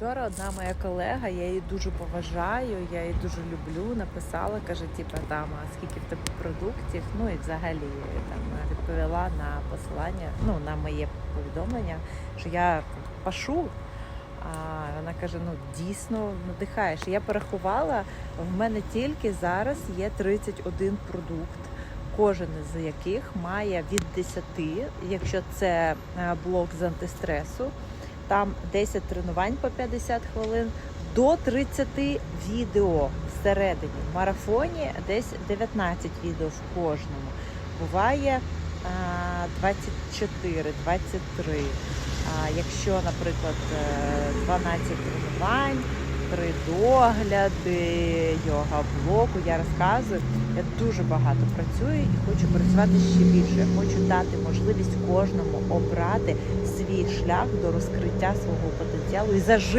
Вчора одна моя колега, я її дуже поважаю, я її дуже люблю. Написала, каже, типа там, скільки в тебе продуктів. Ну і взагалі там відповіла на посилання, ну на моє повідомлення, що я пашу. А вона каже: ну дійсно надихаєш. Я порахувала, в мене тільки зараз є 31 продукт. Кожен з яких має від 10, якщо це е, блок з антистресу, там 10 тренувань по 50 хвилин, до 30 відео всередині. В марафоні десь 19 відео в кожному. Буває а, 24, 23. А якщо, наприклад, е, 12 тренувань, три догляди, йога блоку, я розказую. Я дуже багато працюю і хочу працювати ще більше. Я хочу дати можливість кожному обрати свій шлях до розкриття свого потенціалу і зажити.